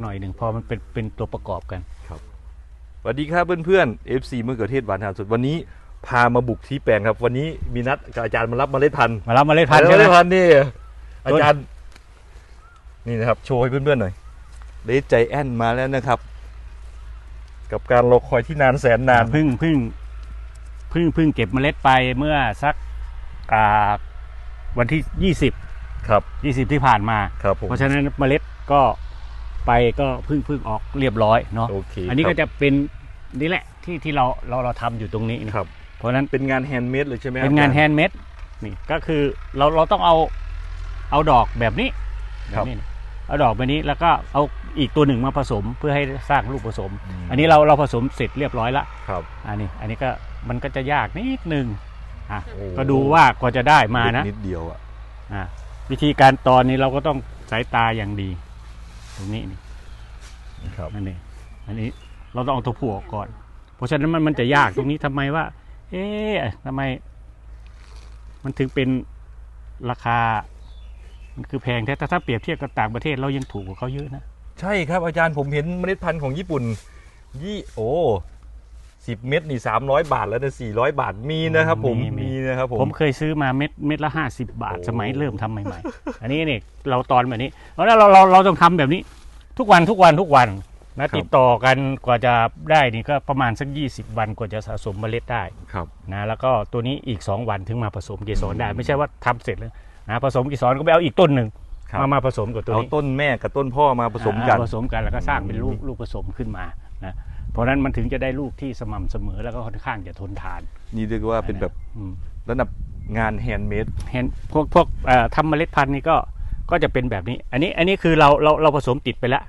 หน่อยหนึ่งพอมันเป็นเป็นตัวประกอบกันสวัสดีครับเพื่อนๆ FC มะเขือเทศหวานทานสุดวันนี้พามาบุกที่แปลงครับ วันนี้มีนัดกับอาจารย์มารับเมล็ดพันธุ์มารับเมาเล็ดพันธุ์เมใช่ไหมล็ดพันธุ์นี่อาจารย์ นี่นะครับ โชว์ให้เพื่อนๆหน่อยเลสใจแอนมาแล้วนะครับ กับการรอคอยที่นานแสนนานเพึ่งเพึ่งเพึ่งเพึ่งเก็บเมล็ดไปเมื่อสักอ่าวันที่ยี่สิบครับ ยี่สิบที่ผ่านมา ครับผม เพราะฉะนั้นเมล็ดก็ ไปก็เพึ่งเพึ่งออกเรียบร้อยเนาะโอเคอันนี้คก็รับจะเป็นนี่แหละที่ที่เราเราเราทำอยู่ตรงนี้นะครับ เพราะฉะนั้นเป็นงานแฮนด์เมดเลยใช่ไหมครับเป็นงานอจรย์แฮนด์เมดนี่ก็คือเราเราต้องเอาเอาดอกแบบนี้แบครับบนี้นี่เอาดอกแบบนี้แล้วก็เอาอีกตัวหนึ่งมาผสมเพื่อให้สร้างลูกผสมมอันนี้เราเราผสมเสร็จเรียบร้อยละครับอันนี้อันนี้ก็มันก็จะยากนิดนึงอะโอ้ก็ดูว่ากว่าจะได้มานะนิดเดียวอะอะวิธีการตอนนี้เราก็ต้องสายตาอย่างดี ตรงนี้นี่ครับอันนี้อันนี้เราต้องเอาตัวผู้ออกก่อน เพราะฉะนั้นมันมันจะยากตรงนี้ทำไมว่า เอ๊ะทำไม มันถึงเป็นราคา มันคือแพงแท้แต่ถ้าเปรียบเทียบกับต่างประเทศเรายังถูกกว่าเขาเยอะนะ ใช่ครับอาจารย์ผมเห็นเมล็ดพันธุ์ของญี่ปุ่น ยี่โอ้ สิบเม็ดนี่สามร้อยบาทแล้วนะสี่ร้อยบาทมีนะครับผมมีมี มีนะครับผม ผมเคยซื้อมาเม็ดเม็ดละห้าสิบาท โอ้ สมัยเริ่มทำใหม่ๆ อันนี้เนี่ยเราตอนแบบนี้แล้วเราเราเราต้องทำแบบนี้ ทุกวันทุกวันทุกวันนะติดต่อกันกว่าจะได้นี่ก็ประมาณสักยี่สิบวันกว่าจะสะสมเมล็ดได้ครับ นะแล้วก็ตัวนี้อีก 2 วันถึงมาผสมเกสรได้ ไม่ใช่ว่าทำเสร็จแล้วนะผสมเกสรก็ไปเอาอีกต้นหนึ่งครับ มามาผสมกับตัวเอานี้ต้นแม่กับต้นพ่อมาผสมกัน อ่าผสมกันแล้วก็สร้างเป็นลูกลูกผสมขึ้นมานะ เพราะฉะนั้นมันถึงจะได้ลูกที่สม่ำเสมอแล้วก็ค่อนข้างจะทนทาน นี่เรียกว่าเป็นแบบอืมระดับงานแฮนด์เมด เห็นพวกพวกเอ่อทำเมล็ดพันธุ์นี่ก็ก็จะเป็นแบบนี้ อันนี้อันนี้คือเราเราเราผสมติดไปแล้ว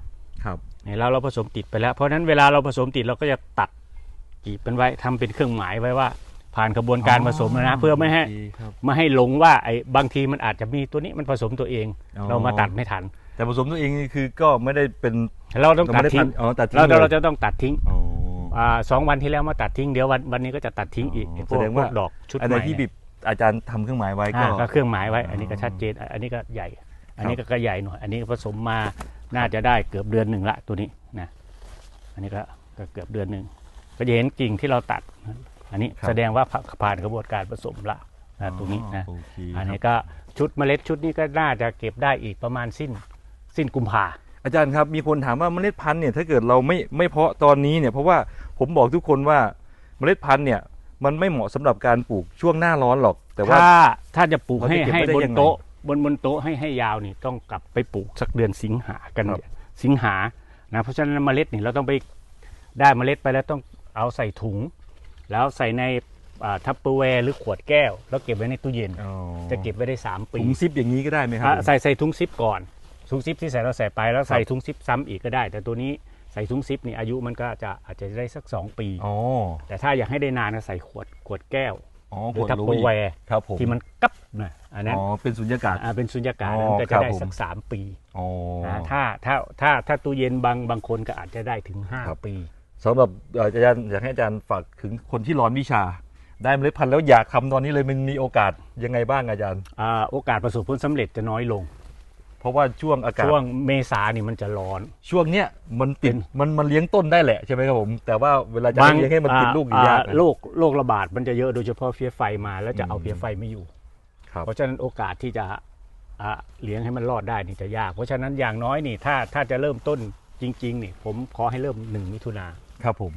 ครับ เนี่ยเราเราผสมติดไปแล้ว เพราะฉะนั้นเวลาเราผสมติดเราก็จะตัดกีบเป็นไว้ทำเป็นเครื่องหมายไว้ว่า ผ่านกระบวนการผสมแล้วนะเพื่อไม่ให้ดีครับไม่ให้หลงว่าไอ้บางทีมันอาจจะมีตัวนี้มันผสมตัวเอง อ๋อ เรามาตัดไม่ทัน แต่ผสมตัวเองนี่คือก็ไม่ได้เป็นเราต้องตัดไม่ไทิ้งอ๋อตัดทิ้งเราลยเราจะต้องตัดทิ้งอ๋ออ่าสองวันที่แล้วมาตัดทิ้งเดี๋ยววันวันนี้ก็จะตัดทิ้งอีกอ๋อไอ้พแสวกดงพว่าวกดอกชุดอันใหไหนม่ที่บิบอาจารย์ทำเครื่องหมายไว้ก็อ่าก็เครื่องหมายไว้ อันนี้ก็อ๋อชัดเจน อันนี้ก็ใหญ่ อันนี้ก็ก็ใหญ่หน่อย อันนี้ผสมมาน่าจะได้เกือบเดือนหนึ่งละตัวนี้นะอันนี้ก็ก็เกือบเดือนหนึ่งก็จะเห็นกิ่งที่เราตัด อันนี้แสดงว่าผ่าผ่านกระบวนการผสมละนะตรงนี้นะโอเคอันคนี้รับก็ชุดเมล็ดชุดนี้ก็น่าจะเก็บได้อีกประมาณสิ้น สิ้นกุมภาอาจารย์ครับมีคนถามว่าเมล็ดพันธุ์เนี่ยถ้าเกิดเราไม่ไม่เพาะตอนนี้เนี่ยเพราะว่าผมบอกทุกคนว่าเมล็ดพันธุ์เนี่ยมันไม่เหมาะสำหรับการปลูกช่วงหน้าร้อนหรอก แต่ว่าถ้าถ้าจะปลูกเราให้จะเก็บให้ไว้ได้บนยังไงโต๊ะบนบนโต๊ะให้ให้ยาวนี่ต้องกลับไปปลูกสักเดือนสิงหากันครับสิงหานะเพราะฉะนั้นเมล็ดนี่เราต้องไปได้เมล็ดไปแล้วต้องเอาใส่ถุง แล้วใส่ในทัพเปอร์แวร์หรือขวดแก้ว แล้วเก็บไว้ในตู้เย็นอ๋อจะเก็บไว้ได้สามปีถุงซิปอย่างนี้ก็ได้ไหมครัอะผมใส่ใส่ถุงซิปก่อน ถุงซิปที่ใส่เราใส่ไปแล้วใส่ครับถุงซิปซ้ำอีกก็ได้ แต่ตัวนี้ใส่ถุงซิปนี่อายุมันก็จะอาจจะได้สักสองปีอ๋อแต่ถ้าอยากให้ได้นานก็ใส่ขวดขวดแก้วอ๋อหรือผลทัพรู้เปออีร์กแวร์ครับผมที่มันกับนะอันนั้นอ๋อเป็นสุญญากาศอ่าเป็นสุญญากาศอ๋อนั้นก็ครัจะบได้ผมสักสามปีอ๋อนะถ้าถ้าถ้าถ้าตู้เย็นบางบางคนก็อาจจะได้ถึงห้าครับปีสำหรับเอ่ออาจารย์อยากให้อาจารย์ฝากถึงคนที่ร้อนวิชา ได้เมล็ดพันธุ์แล้วอยากทำตอนนี้เลยมันมีโอกาสยังไงบ้างอาจารย์อ่าโอกาสประสบผลสำเร็จจะน้อยลง เพราะว่าช่วงอากาศช่วงเมษานี่มันจะร้อน ช่วงเนี้ยมันติดเป็นมันมันเลี้ยงต้นได้แหละใช่ไหมครับผม แต่ว่าเวลาจะให้เลี้ยงให้มันติดลูกอยู่ยากอ่นะโรคโรคระบาดมันจะเยอะโดยเฉพาะเพี้ยไฟมาแล้วจะเอาอืมเพี้ยไฟไม่อยู่ครับเพราะฉะนั้นโอกาสที่จะอ่าเลี้ยงให้มันรอดได้นี่จะยาก เพราะฉะนั้นอย่างน้อยนี่ถ้าถ้าจะเริ่มต้นจริงๆนี่ผมขอให้เริ่มหนึ่งมิถุนาครับผม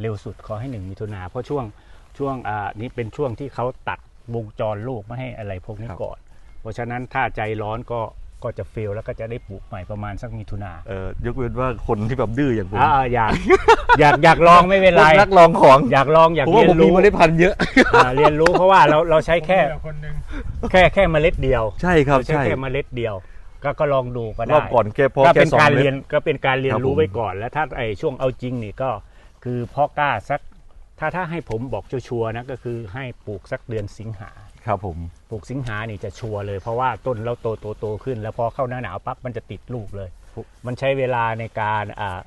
เร็วสุดขอให้หนึ่งมิถุนาเพราะช่วงช่วงอ่านี้เป็นช่วงที่เขาตัดวงจรโลกไม่ให้อะไรพวกนี้ก่อน เพราะฉะนั้นถ้าใจร้อนก็ ก็จะเฟลแล้วก็จะได้ปลูกใหม่ประมาณสักมิถุนาเอ่อยกเว้นว่าคนที่แบบดื้ออย่างผมอ่าอยากอยากอยากลองไม่เป็นไรพวกนักลองของอยากลองอยากผมว่าเรียผมนมีรู้เมล็ดพันธุ์เยอะอ่าเรียนรู้เพราะว่าเราเราใช้แค่คนหนึ่งแค่แค่เมล็ดเดียว ใช่ครับเราใช้ใช่แค่เมล็ดเดียวก็ก็ลองดูก็รได้อบก่อนแค่พอก็แค่เป็นสองการเม็เรียดนก็เป็นการเรียนครับรู้ผมไว้ก่อน แล้วถ้าไอ้ช่วงเอาจริงนี่ก็คือเพาะกล้าสักถ้าถ้าให้ผมบอกชัวร์ๆนะก็คือให้ปลูกสักเดือนสิงหา ครับผม ปลูกสิงหานี่จะชัวร์เลย เพราะว่าต้นเราโตโตโตขึ้น แล้วพอเข้าหน้าหนาวปั๊บมันจะติดลูกเลย มันใช้เวลาในการอ่า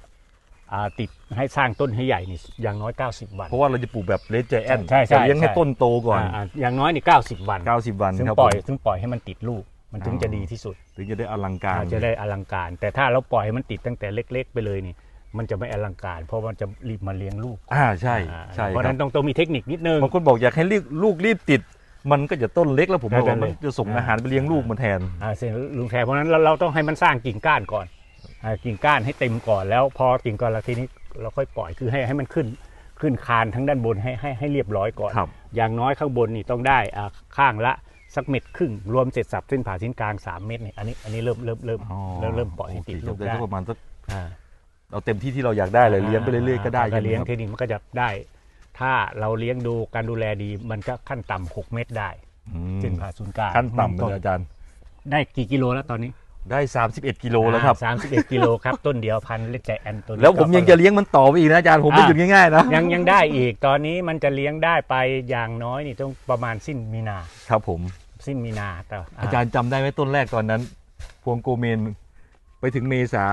อ่าติดให้สร้างต้นให้ใหญ่นี่อย่างน้อย 90 วัน เพราะว่าเราจะปลูกแบบเลเจแอนใช่ใช่จะเลี้ยงให้ใช่ต้นโตก่อนอ่าอ่าอย่างน้อยนี่90 วัน90 วันถึงครับปล่อยผมถึงปล่อยให้มันติดลูก มันถึงจะดีที่สุด ถึงจะได้อลังการจะได้อลังการ แต่ถ้าเราปล่อยให้มันติดตั้งแต่เล็ก ๆ ไปเลยนี่มันจะไม่อลังการ เพราะมันจะรีบมาเลี้ยงลูก อ่าใช่อ่าใช่เพราะฉะครันั้บนต้องต้องมีเทคนิคนิดนึงบางคนบอกอยากให้ลูกลูกรีบติด มันก็จะต้นเล็กแล้วผมนั่บนอกว่าเลมันยจะส่งอ่าอาหารไปเลี้ยงลูกมันแทนอ่าเส้นลุงแทนเพราะฉะนั้นเราเราต้องให้มันสร้างกิ่งก้านก่อนอ่ากิ่งก้านให้เต็มก่อนแล้วพอกิ่งก้านแล้วทีนี้เราค่อยปล่อยคือให้ให้มันขึ้นขึ้นคานทั้งด้านบนให้ให้ให้เรียบร้อยก่อนครับอย่างน้อยข้างบนนี่ต้องได้อ่าข้างละสักเม็ดครึ่งรวมเสร็จสับเส้นผ่าศูนย์กลาง3เม็ดนี่อันนี้อันนี้เริ่มเริ่มเริ่มเริ่มเริ่มปล่อยให้ติดโเคลูกได้ได้สักประมาณสักอ่าเอาเต็มที่ที่เราอยากได้เลยเลี้ยงไปเรื่อยๆก็ได้ถ้าใช่ไหมเลี้ยงครับเทคนิคมันก็จะได้ ถ้าเราเลี้ยงดูการดูแลดีมันก็ขั้นต่ำหกเม็ดได้อืมเส้นผ่าศูนย์กลางขั้นต่ำเลยอาจารย์ ได้กี่กิโลแล้วตอนนี้ได้ 31 กิโลแล้วครับสามสิบเอ็ดกิโลครับ ต้นเดียวพันเล็กใจแอนตัวนี้แล้วผมยังจะเลี้ยงมันต่อไปอีกนะอาจารย์ผมไม่หยุดง่ายๆนะยังยังได้อีกตอนนี้มันจะเลี้ยงได้ไปอย่างน้อยนี่ต้องประมาณสิ้นมีนา ครับผมสิ้นมีนาแต่อาจารย์จำได้ไหมต้นแรกตอนนั้น พวงโกเมนไปถึงเมษา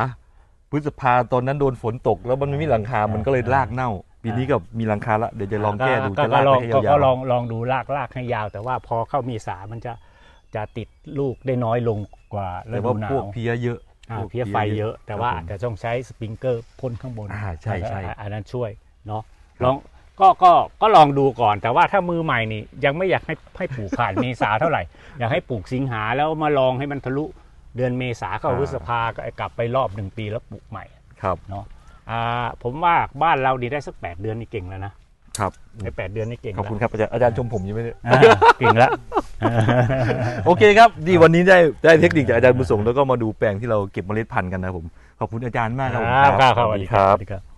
พฤษภาตอนนั้นโดนฝนตก แล้วมันไม่มีหลังคามันก็เลยรากเน่า ปีนี้ก็มีหลังคาละเดี๋ยวจะลองแก้ดูก็จะก็ลากลองไปให้ก็ยาก็วลองลองดูลากลากให้ยาว แต่ว่าพอเข้าเมีสามันจะจะติดลูกได้น้อยลงกว่าๆฤแต่ดูว่าหนาพวกวเพี้ยเยอะอ่าพวกเพี้ยไฟเยอะ แต่ว่าครับผมอาจจะต้องใช้สปริงเกอร์พ่นข้างบนอ่าใช่ใช่อ่าอันนั้นช่วยเนาะลองก็ก็ก็ลองดูก่อน แต่ว่าถ้ามือใหม่นี่ยังไม่อยากให้ให้ปลูกผ่านเมษาเท่าไหร่ อยากให้ปลูกสิงหาแล้วมาลองให้มันทะลุเดือนเมษาเข้าพฤษภาก็กลับไปรอบหนึ่งปีแล้วปลูกใหม่ครับเนาะอ่า ผมว่าบ้านเราดีได้สักแปดเดือนนี่เก่งแล้วนะครับในแปดเดือนนี่เก่งขอบคุณแล้วครับอาจารย์อาจารย์ชมผมยังไม่ได้อ่าเก่งแล้วโอเคครับดีวันนี้ได้ได้เทคนิคจากอาจารย์บุญส่งแล้วก็มาดูแปลงที่เราเก็บเมล็ดพันธุ์กันนะครับผมขอบคุณอาจารย์มากครับผมครับครับสวัสดีครับสวัสดีครับ